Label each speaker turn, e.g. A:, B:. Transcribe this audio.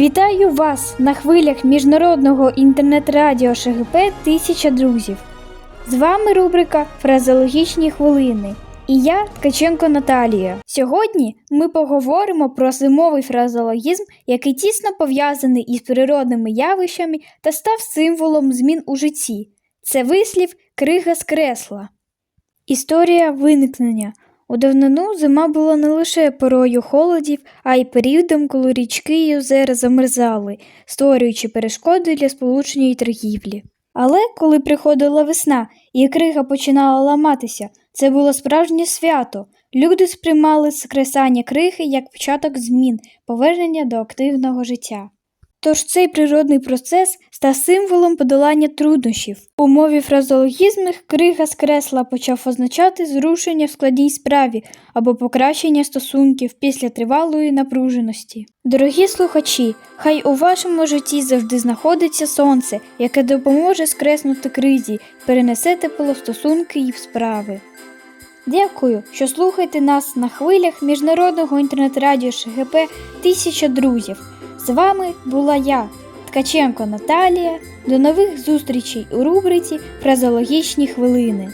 A: Вітаю вас на хвилях міжнародного інтернет-радіо ШГП Тисяча друзів. З вами рубрика Фразеологічні хвилини. І я Ткаченко Наталія. Сьогодні ми поговоримо про зимовий фразеологізм, який тісно пов'язаний із природними явищами та став символом змін у житті. Це вислів крига з кресла. Історія виникнення. У давнину зима була не лише порою холодів, а й періодом, коли річки і озера замерзали, створюючи перешкоди для сполучення й торгівлі. Але коли приходила весна і крига починала ламатися, це було справжнє свято. Люди сприймали скресання криги як початок змін, повернення до активного життя. Тож цей природний процес став символом подолання труднощів. У мові фразеологізмних крига з кресла почав означати зрушення в складній справі або покращення стосунків після тривалої напруженості. Дорогі слухачі, хай у вашому житті завжди знаходиться сонце, яке допоможе скреснути кризі, перенесе тепло стосунки і справи. Дякую, що слухаєте нас на хвилях міжнародного інтернет-радіо ШГП Тисяча друзів. З вами була я, Ткаченко Наталія. До нових зустрічей у рубриці Фразологічні хвилини.